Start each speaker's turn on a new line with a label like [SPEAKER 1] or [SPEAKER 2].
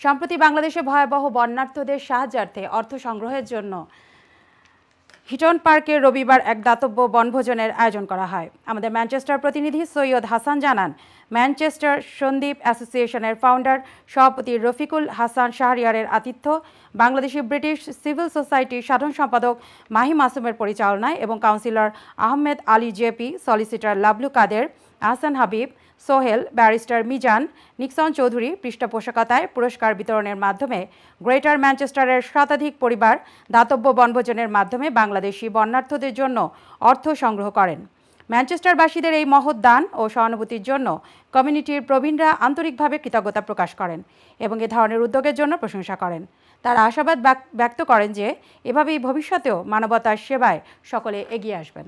[SPEAKER 1] সম্প্রতি বাংলাদেশে ভয়াবহ বন্যার্থদের সাহায্যার্থে অর্থ সংগ্রহের জন্য হিটন পার্কে রবিবার এক দাতব্য বনভোজনের আয়োজন করা হয়। আমাদের ম্যানচেস্টার প্রতিনিধি সৈয়দ হাসান জানান, ম্যানচেস্টার সন্দীপ অ্যাসোসিয়েশনের ফাউন্ডার সভাপতি রফিকুল হাসান শাহরিয়ারের আতিথ্য, বাংলাদেশি ব্রিটিশ সিভিল সোসাইটির সাধারণ সম্পাদক মাহি মাসুমের পরিচালনায় এবং councillor Ahmed Ali JP, solicitor Lablu Kader, Ahsan Habib, Sohel, barrister Mizan, Nixon Chowdhury পৃষ্ঠপোষকতায় পুরস্কার বিতরণের মাধ্যমে গ্রেটার ম্যানচেস্টারের শতাধিক পরিবার দাতব্য বনভোজনের মাধ্যমে বাংলাদেশি বন্যার্থদের জন্য অর্থ সংগ্রহ করেন। ম্যানচেস্টারবাসীদের এই মহৎ দান ও সহানুভূতির জন্য কমিউনিটির প্রবীণরা আন্তরিকভাবে কৃতজ্ঞতা প্রকাশ করেন এবং এ ধরনের উদ্যোগের জন্য প্রশংসা করেন। তারা আশাবাদ ব্যক্ত করেন যে এভাবেই ভবিষ্যতেও মানবতার সেবায় সকলে এগিয়ে আসবেন।